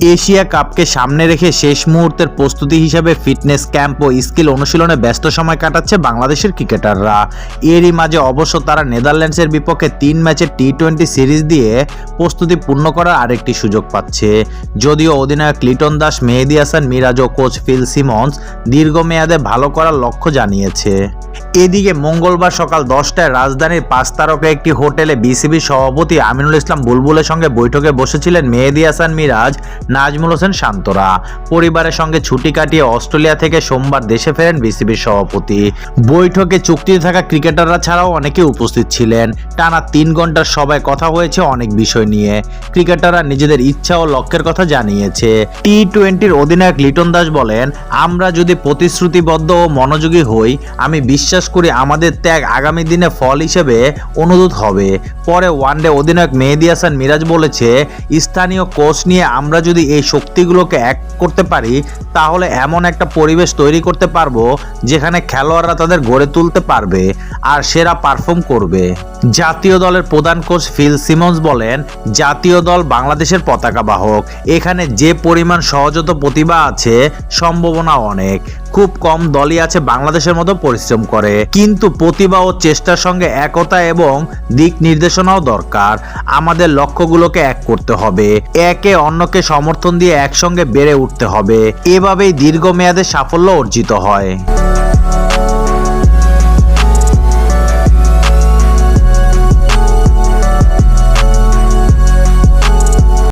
Asia কাপকে সামনে রেখে শেষ মুহূর্তের প্রস্তুতি হিসাবে ফিটনেস ক্যাম্প ও স্কিল অনুশীলনে ব্যস্ত সময় কাটাচ্ছে বাংলাদেশের ক্রিকেটাররা। এরই মাঝে অবশ্য তারা নেদারল্যান্ডসের বিপক্ষে তিন ম্যাচের টি টোয়েন্টি সিরিজ দিয়ে প্রস্তুতি পূর্ণ করার আরেকটি সুযোগ পাচ্ছে। যদিও অধিনায়ক লিটন দাস, মেহেদি হাসান, মিরাজ ও কোচ ফিল সিমন্স দীর্ঘমেয়াদে ভালো করার লক্ষ্য জানিয়েছে। এদিকে মঙ্গলবার সকাল দশটায় রাজধানীর পাঁচ তারকা একটি হোটেলে বিসিবি সভাপতি আমিনুল ইসলাম বুলবুলের সঙ্গে বৈঠকে বসেছিলেন মেহেদি হাসান মিরাজ, নাজমুল হোসেন শান্তরা। পরিবারের সঙ্গে ছুটি কাটিয়ে অস্ট্রেলিয়া থেকে সোমবার দেশে ফেরেন বিসিবির সভাপতি। বৈঠকে চুক্তিতে থাকা ক্রিকেটাররা ছাড়াও অনেকে উপস্থিত ছিলেন। টানা তিন ঘণ্টার সবাই কথা হয়েছে অনেক বিষয় নিয়ে। ক্রিকেটাররা নিজেদের ইচ্ছা ও লক্ষ্যের কথা জানিয়েছে। টি টোয়েন্টির অধিনায়ক লিটন দাস বলেন, আমরা যদি প্রতিশ্রুতিবদ্ধ ও মনোযোগী হই, আমি বিশ্বাস করি আমাদের ত্যাগ আগামী দিনে ফল হিসেবে অনুদূত হবে। পরে ওয়ানডে অধিনায়ক মেহেদি হাসান মিরাজ বলেছে, স্থানীয় কোচ নিয়ে আমরা যদি এই শক্তিগুলোকে এক করতে পারি, তাহলে এমন একটা পরিবেশ তৈরি করতে পারব যেখানে খেলোয়াড়রা তাদের গড়ে তুলতে পারবে আর সেরা পারফর্ম করবে। জাতীয় দলের প্রধান কোচ ফিল সিমন্স বলেন, জাতীয় দল বাংলাদেশের পতাকা বাহক। এখানে যে পরিমাণ সহজত প্রতিভা আছে, সম্ভাবনা অনেক। খুব কম দলই আছে বাংলাদেশের মতো পরিশ্রম করে। কিন্তু প্রতিভা ও চেষ্টার সঙ্গে একতা এবং দিক নির্দেশনাও দরকার। আমাদের লক্ষ্যগুলোকে এক করতে হবে। একে অন্যকে সমর্থন দিয়ে একসঙ্গে বেড়ে উঠতে হবে। এভাবেই দীর্ঘমেয়াদে সাফল্য অর্জিত হয়।